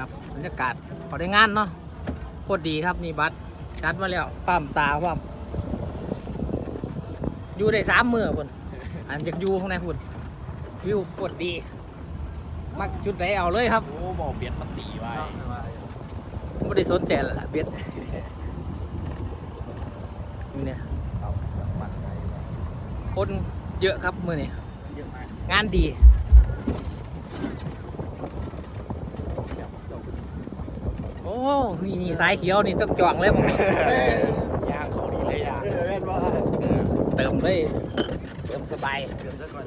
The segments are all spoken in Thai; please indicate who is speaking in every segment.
Speaker 1: ครับบรรยากาศพอได้งานเนาะโคตรดีครับนี่บัตรจัดมาแล้วปั๊มตาปั๊มอยู่ได้สามมือพุ่นอันจากอยู่ข้างในพุ่นวิวโคตรดี มักจุดไหนเอาเลยครับ
Speaker 2: โอ้บอกเบียดมาตีไว้
Speaker 1: ไม่ได้สนใจแล้วล่ะเบียดเนี่ยคนเยอะครับมือนี่
Speaker 2: เยอะมาก
Speaker 1: งานดี โอ้ นี่นี่สายเขียวนี่ต้องจองเลยมึง
Speaker 2: ยากเขาดีเลยอะเออแม่นว่า
Speaker 1: เติมเลยเติมสบาย
Speaker 2: เกือบซะก่อน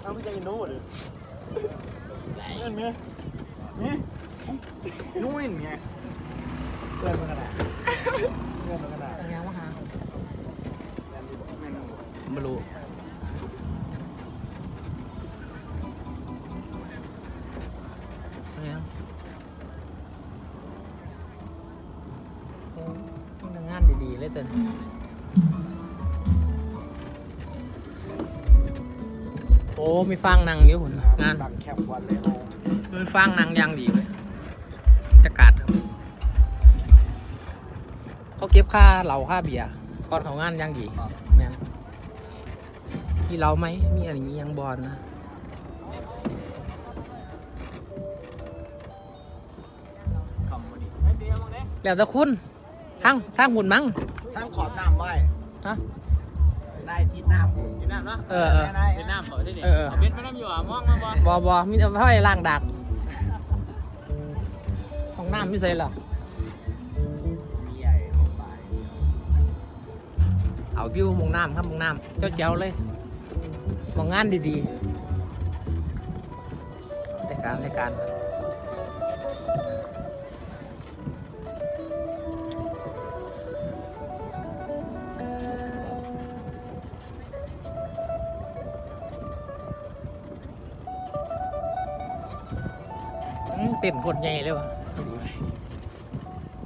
Speaker 2: เอาไม่ใจโน้ตเลยเงินเมียเนี่ยนู่นเมียเงินมันขนาดเงินมันขนาด
Speaker 1: ตั้งยังวะฮะ
Speaker 2: แม่ง
Speaker 1: ไม่รู้ ดีๆเลยเต้นโอ้มีฟังนั่งอยู่หุ่นงาน
Speaker 2: ดังแคบวันเลยโอ้
Speaker 1: มันฟังนางยางดีเลยจะกัดเขาเก็บค่าเหล่าค่าเบียร์ก่อนเขางานยางดีแม่นมีเหล้าไหมมีอะไรมียังบอลนะ
Speaker 2: คำวันนี้
Speaker 1: แล้วแต่คุณ ทั้งทั้งหุ่นมั้ง
Speaker 2: ตั้งขอบน้ำไว้
Speaker 1: ฮะ
Speaker 2: ได้ติดน้ำติดน้ำเนาะ
Speaker 1: เออเออ
Speaker 2: ได้
Speaker 3: เป็นน้ำเขาที่นี่
Speaker 1: เออเออ
Speaker 3: เอาเบ็ดไม่น้ำอยู่อะมองมาบ่
Speaker 1: บอบอมีแต่ไฟล่างดักของน้ำไม่ใช่หรอ
Speaker 2: มีใหญ่ของไป
Speaker 1: เอาวิวมองน้ำครับมองน้ำเจ้าเจ้าเลยมองงานดีๆในการในการ เต้นคนใหญ่เลยวะ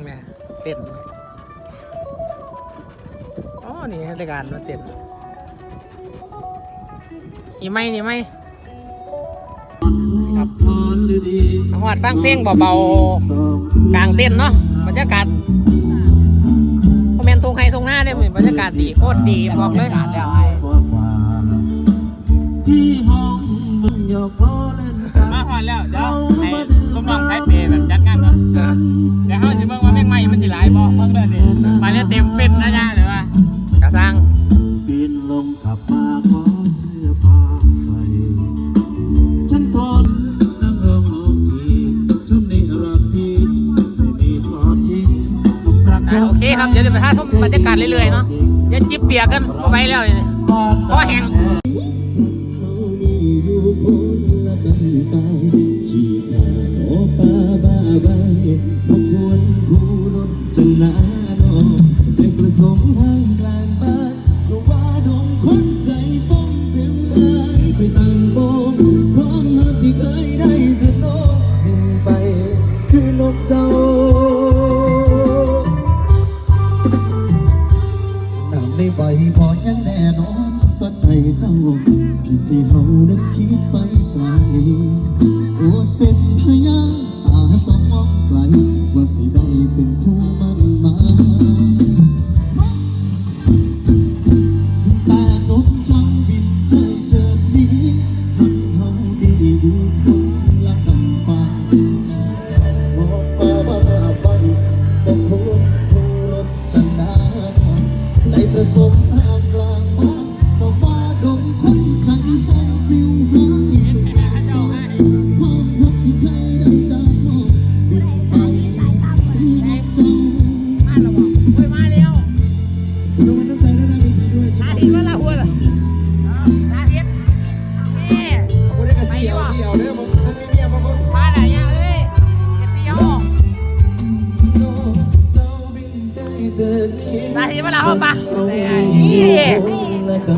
Speaker 1: แม่เต้นอ๋อนี่รายการมาเต้นนี่ไหมนี่ไหมครับหอดฟังเพลงเบาๆกลางเต้นเนาะบรรยากาศพอแมนทงไฮทงหน้าเนี่ยบรรยากาศดีโคตรดีบอกเลย
Speaker 2: แล้วไอ้
Speaker 3: มาหอดแล้วเดี๋ยวให้ลูก น้องไทยเปย์แบบจัดงานก่อนเดี๋ยวเขาสิเบิ่งว่าแม่งใหม่มันสิหลายบ่เบิ่งเด้อดิมาเนี่ยเต็มเป็นนะจ๊ะหรือว่าก
Speaker 1: ระซัง
Speaker 4: บินลงกลับมาขอเสื้อผ้าใส่ฉันทนนั่งร้องห้องพี่ชุดนี้รักพี่ไม่มีทอดทิ้งผมรัก
Speaker 1: อะโอเคครับเดี๋ยวจะไปท่าชมบรรยากาศเรื่อยๆเนาะเดี๋ยวจิบเบียร์กันเข้าไปแล้วเนี่ยเพราะว่าแห้ง
Speaker 4: ร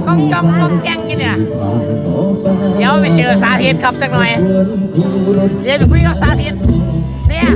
Speaker 4: กองจองกองแจ้งกันเนี่
Speaker 1: ย
Speaker 2: เดี๋ย
Speaker 1: วไปเจอสาธิตครับจักหน่อยเดี๋ยวไปคุยกับสาธิตเนี่ย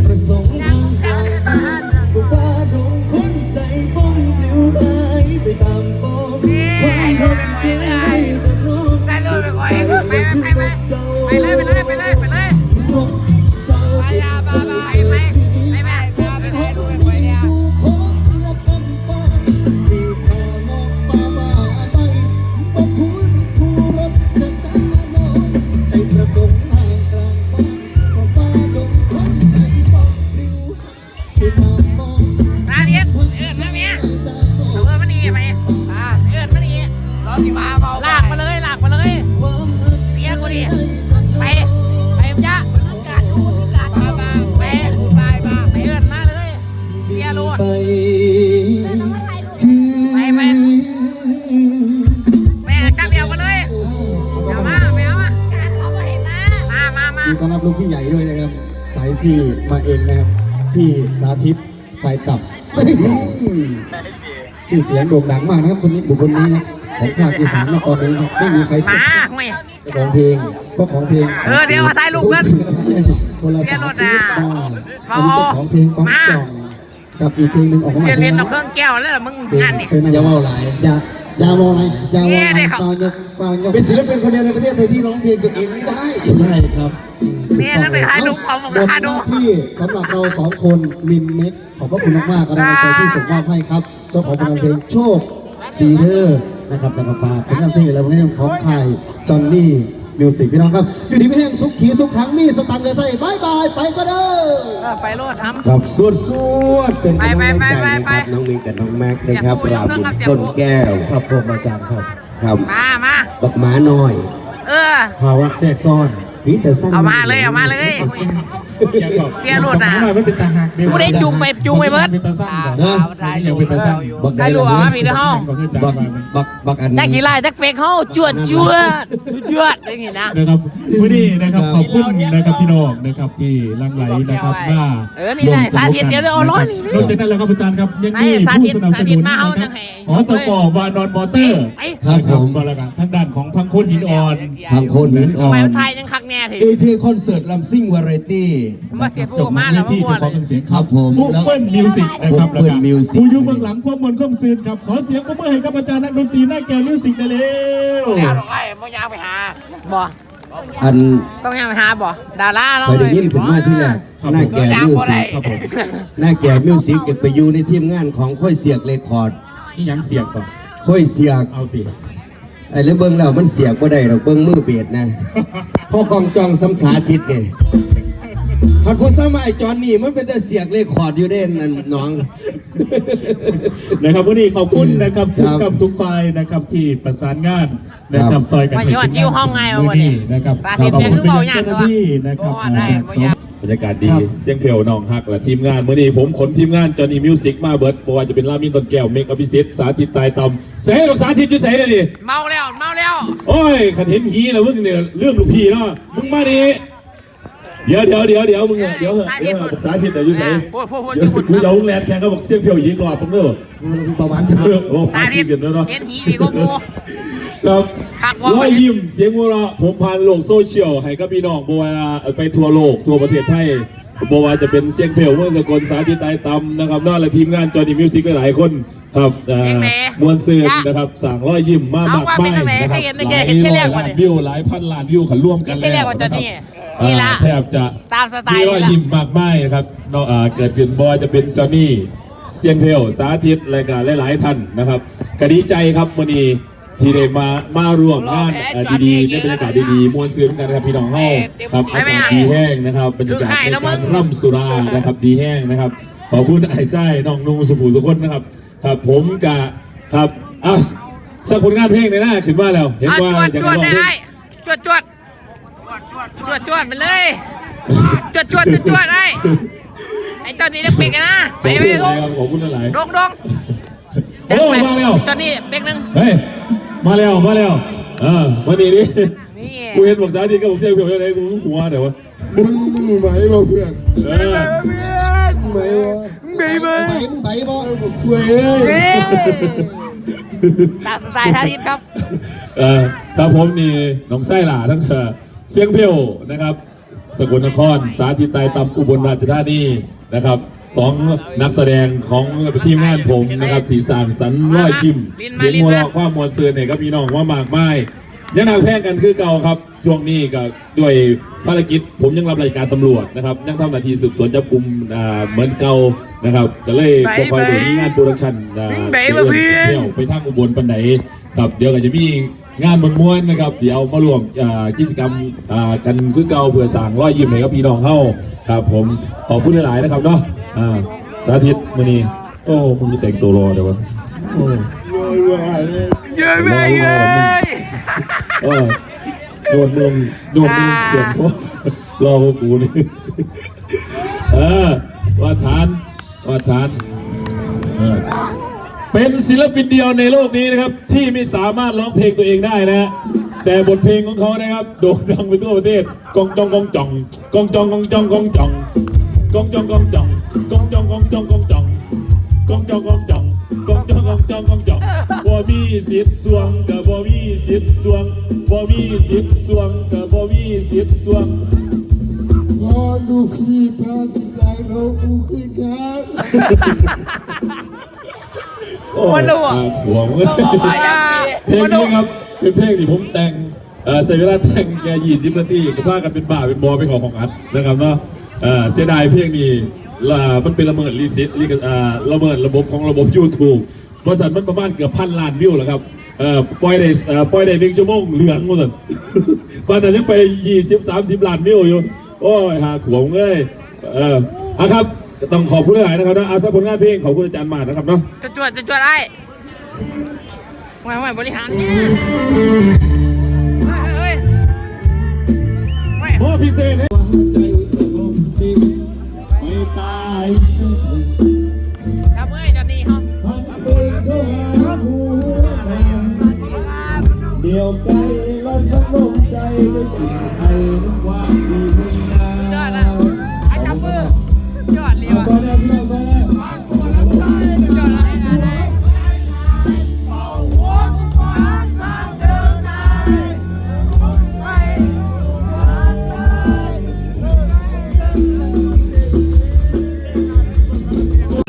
Speaker 4: ไปไปไปไปจับเดียวกันเลยเดี๋ยวมา
Speaker 1: ไมา
Speaker 4: มาต้อนรับลูกพี่ใหญ่ด้วยนะครับ สายซีมาเองนะคพี่สาธิตไปตับชื่อเสียงโด่งดังมากนะครับคนนี้บุคคลนี้นะของภาคอีสานนครนี้ไม่มีใคร
Speaker 1: มาไม่
Speaker 4: จ้าของเพลงก็ของเพลง
Speaker 1: เออเดี๋ยวมาถ่ายรูปกัน
Speaker 4: คนละสาม
Speaker 1: อั
Speaker 4: นนี้เจ้าของเพลงป้องจ่อง กับอีกเพลงหนึ่งออกมา
Speaker 1: เรียน
Speaker 4: ใช่
Speaker 1: เรียน
Speaker 4: ไหม
Speaker 1: เอาเครื่องแก้วแล้วล่ะมึง
Speaker 4: เป็น
Speaker 1: งานนี่
Speaker 4: เป็นอย่าว่าหลายอย่าอย่ามองอะไรอย่ามอง
Speaker 1: เนี่
Speaker 4: อะ
Speaker 1: ย
Speaker 4: ไร
Speaker 1: เนี่ยเขา
Speaker 4: ฟังยกฟังยกเป็นศิลปินคนเดียวในประเทศไทยที่ร้องเพลงตัวเองไม่ได้ ใช่ครับ
Speaker 1: เนี่ยนั่นไปถ่ายรูปเขาบอก
Speaker 4: หมด
Speaker 1: ถ่าย
Speaker 4: ห
Speaker 1: รู
Speaker 4: น้า
Speaker 1: ป
Speaker 4: ที่สำหรับเราสองคนมินเม็กขอบพระคุณมากๆกำลังใจที่ส่งมอบให้ครับ เจ้าของผลงานเพลงโชคดีเดอร์นะครับแล้วก็ฝากผลงานเพลงแล้ววันนี้ของค่ายจอนนี่ มิวสิกพี่น้องครับ อยู่ดีไม่แห้งสุขขีสุขขังมีสตังค์เลยใส่บายบายไปก็เด้อ
Speaker 1: เออไปโลดทำ
Speaker 5: ครับสวดสวดเป็นกำลังใจ
Speaker 1: ไป
Speaker 5: นะ
Speaker 1: ไป
Speaker 5: ค
Speaker 1: ไป
Speaker 5: รับ น้องมินกับน้องแม็กนะครับ
Speaker 1: เสีย
Speaker 5: รา
Speaker 1: บ
Speaker 5: บุญ
Speaker 1: เสียบ
Speaker 5: ต้นแก้ว
Speaker 2: ครับผมอาจารย์ครับ
Speaker 5: ครับ
Speaker 1: มามา
Speaker 5: บักหมาน้อย
Speaker 1: เออ
Speaker 2: ภาวะแทรกซ้อน
Speaker 5: พี่แต่สร้าง
Speaker 1: เอามาเลยเอามาเลย
Speaker 2: อยากบอก
Speaker 1: เสียรถอะ
Speaker 2: หน่อยมันเป็นตาหักเดียว
Speaker 1: กูได้จูงไปจูงไปเบิร์ด
Speaker 2: เป็นตาสั้นก่อน
Speaker 5: นะ
Speaker 2: นี่ยังเป็นตาสั้น
Speaker 5: บัก
Speaker 1: ได้รู้เหรอพี่เด้อเฮา
Speaker 5: บักบักบักอัน
Speaker 1: ได้กี่ไล่จักเป็กเฮาจวดจวดสุดยอดได้ไงนะ
Speaker 2: นะครับวันนี้นะครับขอบคุณนะครับพี่น้องนะครับที่รังไหลนะครับมา
Speaker 1: เออนี่แหละสาธิตเดี๋ยวเดี๋ยวเอาร้อยนี่เลย
Speaker 2: นอกจากนั้นแล้วครับอาจารย์ครับยังมี
Speaker 1: ไหนสาธิ
Speaker 2: ผู้
Speaker 1: ต
Speaker 2: สนับสนุน
Speaker 1: สาธิตมาเอา
Speaker 2: นะค
Speaker 1: จั
Speaker 2: รับ
Speaker 1: งให้
Speaker 2: อ๋อจกวานอนมอเตอร์
Speaker 1: ไป
Speaker 5: ครับผม
Speaker 2: ก็แล้วกันทางด้านของพังโคนหินอ่อน
Speaker 5: ทางโคนหินอ่อ
Speaker 1: ไป
Speaker 5: น
Speaker 1: ไทยยังคักแน่ถึง
Speaker 5: เอพีคอนเสิร์ตลำซิ่งวาไรตี้
Speaker 1: มาเสียผู้มาแล้วมา
Speaker 2: ที่
Speaker 1: บว
Speaker 2: เจ้า
Speaker 1: ช
Speaker 2: ของเครื่องเสียง
Speaker 5: ครับผม
Speaker 2: บุ๊กเปิ้ลมิวสิกนะครับ
Speaker 5: บุ๊กเปิ้ล Music
Speaker 2: ผู้อยุ่เบื้องหลังความมวลความซื่นครับ ขอเสียงปรบมือให้กับอาจารย์นักดนตรีหน้าแก่มิวสิกได้เร็ว
Speaker 1: แล้วเราไอ้มอยางไปหาบ่
Speaker 5: อัน
Speaker 1: ต้องยังไปหาบ่ ดาราเรา
Speaker 5: เคยได้ยินขึ้นมาที่แรกหน้าแก่มิวสิก
Speaker 2: ครับผม
Speaker 5: หน้าแก่มิวสิกอยากไปอยู่ในทีมงานของค่อยเสียกเรคคอร์ด
Speaker 2: นี่ยังเสียงก่อน
Speaker 5: ค่อยเสียก
Speaker 2: เอาตี
Speaker 5: ไอ้เรื่องเบิ้งแล้วมันเสียกบ่ได้ดอกเบิ้งมือเบียดนะพ่อกองจองสำขาชิดไง พัดพุทธสมัยจอนนี่มันเป็นแต่เสียกเลขคอร์ดอยู่เด่นนั่นน้อง
Speaker 2: นะครับวันนี้ขอบคุณนะครับ
Speaker 5: ค
Speaker 2: ทุ
Speaker 5: รั
Speaker 2: ก
Speaker 5: บ
Speaker 2: กับทุกฝ่ายนะครับที่ประสานงานนะครับซอยกัน
Speaker 1: ว่าอยู่ว่าจิ้วห้องไงวะวันนี้
Speaker 2: นะครับ
Speaker 1: สาธิต
Speaker 2: ขอบ
Speaker 1: เนี่ย
Speaker 2: คุ
Speaker 1: คือเบา
Speaker 2: ณ
Speaker 1: อย่าง
Speaker 2: เจ้าหน้าที่นะครับ
Speaker 1: บ่ได้บ่ยาก
Speaker 6: บรรยากาศดีเสียงเพลวน้องฮักและทีมงานเมื่อนี้ผมขนทีมงานจอห์นนี่มิวสิกมาเบิร์ดเพราะว่าจะเป็นลามินต้นแก้วเมกอภิสิทธิ์สาธิตตายตำเสียให้ลูกสาธิตจุเสียเลยดิ
Speaker 1: เมาแล้วเมาแล้ว
Speaker 6: โอ้ยขันเห็นหีแล้วมึงเนี่ยเรื่องลูกพี่เนาะมึงมาดิ เดี๋ยวเดี๋ยวเดี๋ยวเดี๋ยวมึงอะเดี๋ยวเหอะเดี๋ยวเหอะบอกสาธิตแต่ยุ่ใส่
Speaker 1: พูดพูดพูด
Speaker 6: เดี๋ยว
Speaker 1: พูด
Speaker 6: กูยาวแลนแข่งก็บอกเสียงเพลวยิงรอบมึงเด้อ
Speaker 4: มันมีประวัติใช่ไหม
Speaker 6: เออโอ้
Speaker 1: สา
Speaker 6: สา
Speaker 1: ธิ
Speaker 6: ธิ
Speaker 1: ต
Speaker 6: ตกันเนาะ
Speaker 1: เห็นหีดีก็โม
Speaker 6: ครับ
Speaker 1: คักว่า
Speaker 6: ร้อยยิ้มเสียงหัวเราะผมผ่านโลกโซเชียลให้กับพี่น้องบัวาไปทั่วโลก ทั่วประเทศไทยบัวาจะเป็นเสียงเพลวเมืองสกลสาธิตไตรตำนะครับนอกและทีมงานจอห์นนี่มิวสิกหลายๆคนครับเอ่อมวลซื่นนะครับสั่งร้อยยิ้มมากมากมายนะครับหลายร้อยล้านวิวหลายพันล้านวิวขันร่วมกัน
Speaker 1: ที่
Speaker 6: แล้
Speaker 1: เรียก
Speaker 6: ว
Speaker 1: ว่า
Speaker 6: นะ
Speaker 1: จะ
Speaker 6: ครับ
Speaker 1: นี่ นี่ละ
Speaker 6: อ่าแทบจะ
Speaker 1: ตามสไต
Speaker 6: มี
Speaker 1: ล์
Speaker 6: รอย
Speaker 1: นี่ละ
Speaker 6: ยิ้มมากมายนะครับเนาะอ่าเกิดขึ้นบ่ว่าจะเป็นจอห์นนี่เสียงเพลวสาธิตรายการหลาย ๆ ท่านนะครับก็ดีใจครับวันนี้ที่ได้มามาร่วมงานเอ่อดีๆในบรรยากาศดีๆมวลซื่นกันนะครับพี่น้องเฮาครับอากาศดีแห้งนะครับบรรยากาศในการร่ำสุรานะครับดีแห้งนะครับขอบคุณไอ้ไส้น้องนุ่งสุภูสุคนนะครับครับผมกะครับอะสักผลงานเพลงในหน้าขึ้นมาแล้วเห็น
Speaker 1: อะ
Speaker 6: ว่า
Speaker 1: จวด
Speaker 6: จะ
Speaker 1: จ
Speaker 6: ร้
Speaker 1: ว
Speaker 6: อ
Speaker 1: ด
Speaker 6: ง
Speaker 1: ได้
Speaker 6: เพล
Speaker 1: ได้
Speaker 6: ง
Speaker 1: จวดจวด จวดจวดไปเลยจวดจวดจวดจวดได้ไอ้ตอนนี้จะเบรกกันนะไป
Speaker 6: ขอบ
Speaker 1: ไป
Speaker 6: คุณ
Speaker 1: ล
Speaker 6: หลาย
Speaker 1: ง
Speaker 6: ครับขอบคุณหลาย
Speaker 1: ดงดง
Speaker 6: โอ้มาแล้ว
Speaker 1: ตอนนี้เบรกหนึ่ง
Speaker 6: เฮ้ยมาแล้วมาแล้วเออวันนี้นี่
Speaker 1: นี่
Speaker 6: กูเห็นบอกสาธิตกับบอกเสียงเพลงอะไรกูหัวเดี๋ยววะ
Speaker 4: มึงไหวบ่เพื่อน
Speaker 6: เออ
Speaker 4: ไหวบ่ไหวบ่มึงไหวบ่เออบ่คุยเอ้ย
Speaker 1: เฮ้ยตามสไตล์ท่าทิศครับ
Speaker 6: เออครับผมนี่น้องไส้หล่าทั้งเส เสียงเพลวนะครับสกลนคร สาธิตไตรตำอุบลราชธานีนะครับสองนักแสดงของทีมงานผมนะครับที่สร้างสรรค์ร้อยยิ้ม
Speaker 1: ลิ้นมา
Speaker 6: เสียง
Speaker 1: ลิ้น
Speaker 6: หัว
Speaker 1: มา
Speaker 6: เราะความมวลซื่นเนี่ยครับพี่น้องว่ามากมายยังหนักแพร่งกันคือเก่าครับช่วงนี้ก็ด้วยภารกิจผมยังรับรายการตำรวจนะครับยังทำหน้าที่สืบสวนจับกลุ่มอ่าเหมือนเก่านะครับก็เลยบ่ค่อยได้มีงานโปรดักชั่นอ่า
Speaker 1: ไหน
Speaker 6: ที่
Speaker 1: วะ
Speaker 6: เอื้อน
Speaker 1: พี่
Speaker 6: เที่ยวไปทางอุบลปันไหนครับเดี๋ยวก็จะมี งานม้วนนะครับ เดี๋ยวมาร่วมกิจกรรมกันคือเก่าเพื่อสั่งร้อยยิ้มให้กับพี่น้องเฮาครับผมขอบคุณหลายๆนะครับเนาะสาธิตมือนี้โอ้มึงจะแต่งตัวรอเดี๋ยววะ
Speaker 1: เยอะแม่เยอะ
Speaker 6: เออโดนมึงโดนมึงเขียนเพราะรอพวกกูนี่เออว่าฐานว่าฐานเออ เป็นศิลปินเดียวในโลกนี้นะครับ ที่ไม่สามารถร้องเพลงตัวเองได้นะฮะ
Speaker 7: แต่บทเพลงของเขานะครับโด่งดังไปทั่วประเทศกองจองกองจองกองจองกองจองกองจองกองจองกองจองกองจองกองจองกองจองกองจองกองจองกองจองกองจองกองจองบ่มีสิทธิ์สวงกับบ่มีสิทธิ์สวงบ่มีสิทธิ์สวงกับบ่มีสิทธิ์สวง
Speaker 8: พอดูพี่พาสิใจเราอูขึ้นครับ
Speaker 7: โอ้ยอ่าขวงเลยเพลงนี้ครับเป็นเพลงที่ผมแต่งเอ่อใช้เวลาแต่งแค่20นาทีก็พากันเป็นบ้าเป็นบอเป็นของของอัดนะครับเนาะเอ่อเสียดายเพลงนี้ล่ะมันเป็นระเบิดรีซิตรีเอ่อระเบิดระบบของระบบ YouTube บริษัทมันประมาณเกือบพันล้านวิวแล้วครับเอ่อปล่อยได้เอ่อปล่อยได้หนึ่งชั่วโมงเหลืองหมดเลยบ้านนั้นยังไป20 30ล้านวิวอยู่ โอ้ยหาขวงเลยเอออะครับ ต้องขอบคุณหลายๆนะครับนะอาสาผลงานเพลงขอบคุณอาจารย์มานะครับเนาะ
Speaker 1: จะจวดจะจวดไอ้ไม่ไม่บริหารเนี่ยเฮ้ยเฮ้ย
Speaker 7: มอบพิเศษให้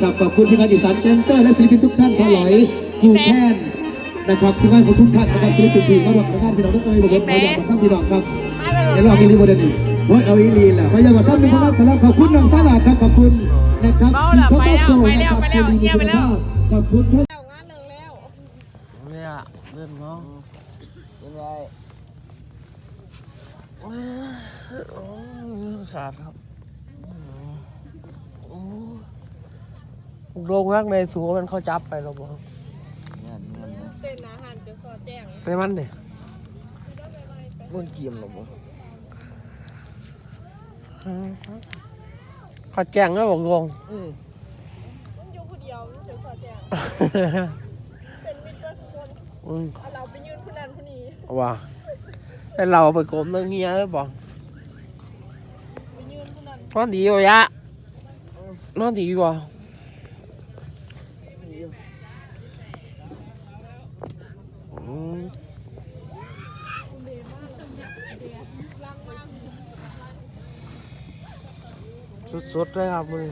Speaker 1: ครับข
Speaker 7: อ
Speaker 1: บ
Speaker 8: คุณที่การอีสานแกนเตอร์และศิลปินทุกท่านพอหลอยครูแท่นนะครับที่บ้านของทุกท่านนะครับศิลปินทีมมาร่วมงานพี่น้องทุกเอ่ยบอกว่าขออยากมาทั้งพี่น้องครับในรอบนี้รีโมเดลนี่โอ้ยเอาอีลีล่ะขออยากมาทั้งพี่นพนักงานขอบคุณน้องซาลาครับขอบคุณนะครับ
Speaker 1: เบาละไปแล้วไปแล้วไปแล้วเงียบไปแล้ว
Speaker 8: ขอบคุณท่าน
Speaker 1: เนี่ยเรื่องน้องเป็นไงขาดครับ โรงรักในสูงมันเขาจับไปหรอบ่เต้นอาหารจะสอดแจ้งเต้นมันเนี่ยมันเกียมหรอบ่เขาแจ้งแล้วบอกลง
Speaker 9: อยู่คนเดียวมันเดี๋ยวขอแจงเป็นมิตรด้วยทุกคน
Speaker 1: อืม
Speaker 9: เอาเราไปยืนผู้นั้นผู้นี้
Speaker 1: ว่าให้เราไปกลมเรื่องเงี้ยหรือเปล่า
Speaker 9: ไปยืนผู้นั้น
Speaker 1: นอนดีวะยะนอนดีกว่า สุดๆเลยครับมึง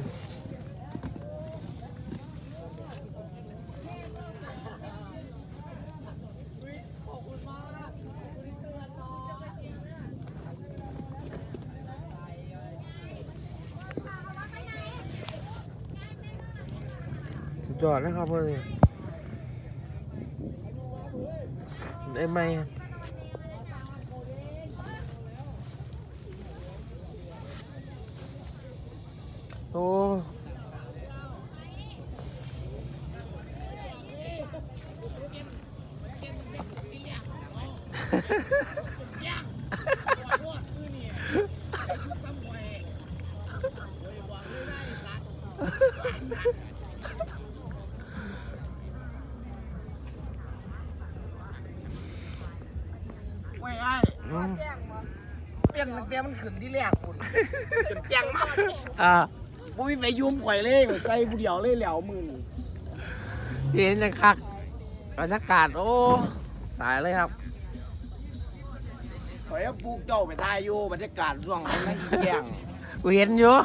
Speaker 1: สุดยอดนะครับมึงได้ไหม
Speaker 2: แต่มันขึ้นที่แรกคุณจนแจ้งมาก
Speaker 1: อ่า
Speaker 2: บ่มีไปยุ่มข่อยเลยใส่ผู้เดียวเลยแล้วมือ
Speaker 1: เห็นจังคักบรรยากาศโอ้ตายเลยครับ
Speaker 2: ข่อยเอาปลูกเจ้าไปทายอยู่บรรยากาศช่วงนั้นนั่งแจ้ง
Speaker 1: กูเห็นอยู่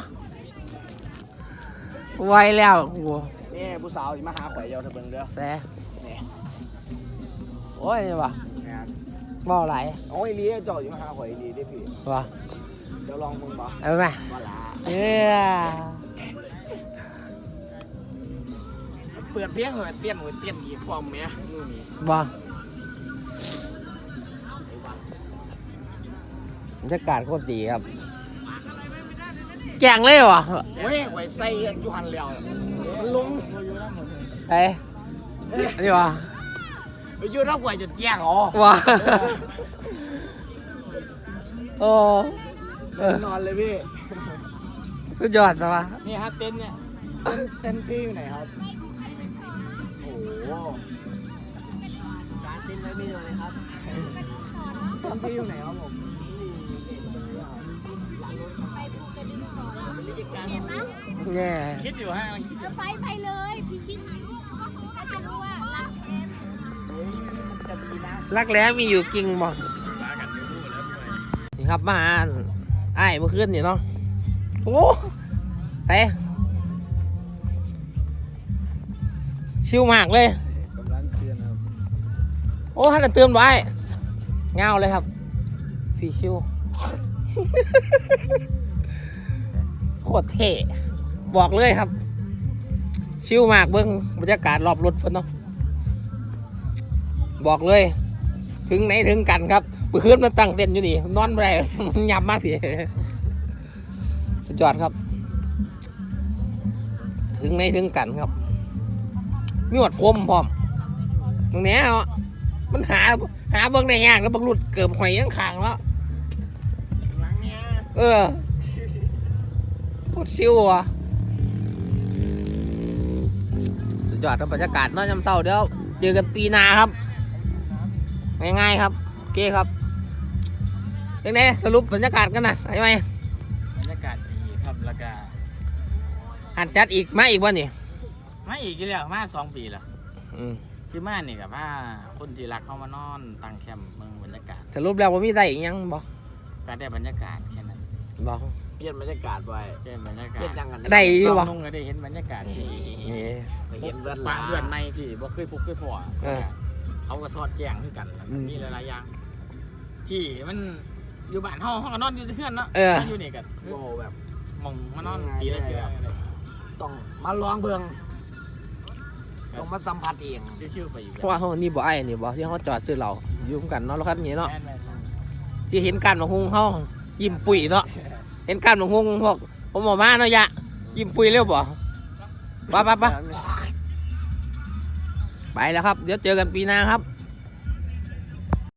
Speaker 1: ไวแล้วกู
Speaker 2: นี่ผู้สาวสิมาหาข่อยเจ้าเถอะเบิ่งเด้อ
Speaker 1: แต่
Speaker 2: นี่
Speaker 1: โอ้ยนี่วะ
Speaker 2: แม่น
Speaker 1: บ่ไหล
Speaker 2: โอ้ยลีเจ้าสิมาหาข่อยดีเด้อพี่
Speaker 1: วะ
Speaker 2: เดี๋ยวลองมึงบ่
Speaker 1: เอาไหม
Speaker 2: ว่าล่ะ
Speaker 1: เย้
Speaker 2: เปิดเพลงข่อยเต้นข่อยเต้นอีกพร้อมแหม่นู่นนี่
Speaker 1: บ่บรรยากาศโคตรดีครับแจงเลยวะ
Speaker 2: โอ้ยข่อยใส่อยู่หันแล้วมันลง
Speaker 1: เอ้ยนี่วะ
Speaker 2: ไป อยู่ทับข่อยจนแจ้งอ๋อ
Speaker 1: วะโอ้เออน
Speaker 2: อนเลยพี่
Speaker 1: สุดยอดนะวะ
Speaker 3: นี่ฮะเต็นท์เนี่ย
Speaker 2: เต้นเต้นพี่อยู่ไหนครับ โอ้โหการเต้นไว้ไม่เลยครับตอนที่อยู่ไหนครับผม
Speaker 10: ไปภูกระดึงสอนเห็นไหม
Speaker 1: แง่
Speaker 3: คิดอยู่ฮะ
Speaker 10: เออไปไปเลยพี่ชิด รักแร้
Speaker 1: มีอยู่จริงบ่
Speaker 3: มากันอยู่คู่แล้วด้วย
Speaker 1: นี่ครับมาไอ้เมื่อคืนนี่เนาะโอ้ไปชิวมากเลยโอ้ฮันเติมไว้เงาเลยครับฟีชิวโคตรเท่บอกเลยครับ ชิวมากเบิ้งบรรยากาศรอบรถเพิ่นเนาะบอกเลย ถึงไหนถึงกันครับเมื่อคืนมันตั้งเต้นท์อยู่นี่นอนไม่ได้มันยับมากพี่สุดยอดครับ ถึงไหนถึงกันครับ มีหวดพรมพร้อมตรงเนี้ยเนาะมันหาหาเบิ่งได้ยากแล้วบางรุดเกือบหอยยังขางแล้ว
Speaker 2: หลังเนี้ย
Speaker 1: เออโคตรซิวอะสุดยอดครับบรรยากาศเนอกจำเศร้าเดี๋ยวเจอกันปีหนาครับ ง่ายๆครับโอเคครับยังไงสรุปบรรยากาศกันนะใช่ไหม
Speaker 3: บรรยากาศดีครับแล้วก็
Speaker 1: หันจัดอีกมาอีกวันนี่
Speaker 3: มาอีกกี่แล้วมาสองปีแล้ว
Speaker 1: อืม
Speaker 3: คือมานี่กับว่าคนที่รักเข้ามานอนตั้งแคมป์เมืองบรรยากาศ
Speaker 1: สรุปแล้วว่ามีได้อีกยังบอก
Speaker 3: ก็ได้บรรยากาศแค่นั้น
Speaker 1: บอก
Speaker 2: เปลี่ยนบรรยากาศไป
Speaker 3: แค่บรรยากาศ
Speaker 2: เปลี่ยนยังกัน
Speaker 1: ได้อยู่
Speaker 3: ต้
Speaker 1: วะ
Speaker 3: องนุ่งก็ได้เห็นบรรยากาศที่
Speaker 1: นี่
Speaker 2: ไปเห็นเพื่อน
Speaker 3: ปางเพื่อนในที่บ่เคยพบเคยพอ
Speaker 1: เออ
Speaker 3: เขาก็สอดแจ้งคือกัน
Speaker 1: อืม
Speaker 3: มีหลายๆอย่าง ที่มันอยู่บ้านเฮาเฮาก็นอนอยู่เพื่อนเนาะ
Speaker 1: เออ
Speaker 3: อยู่นี่กัน
Speaker 2: โอ้แบบ
Speaker 3: มองมานอนปีละเทื่อ
Speaker 2: ต้องมาลองเบิ่งต้องมาสัมผัสเอง
Speaker 3: ชื่อๆไปอยู่
Speaker 1: เพราะว่าเขานี่บ่ไอ้นี่บ่ที่เขาจอดซื้อเราอยุ่งกันเนาะรถคันนี้เนาะ
Speaker 3: แม่นๆ
Speaker 1: ที่เห็นการมาหุงเขายิ้มปุ๋ยเนาะเห็นการมาหุงพวกผมบอกมาเนาะยะยิ้มปุ๋ยเร็วบ่ไปไปไป ไปแล้วครับ เดี๋ยวเจอกันปีหน้าครับ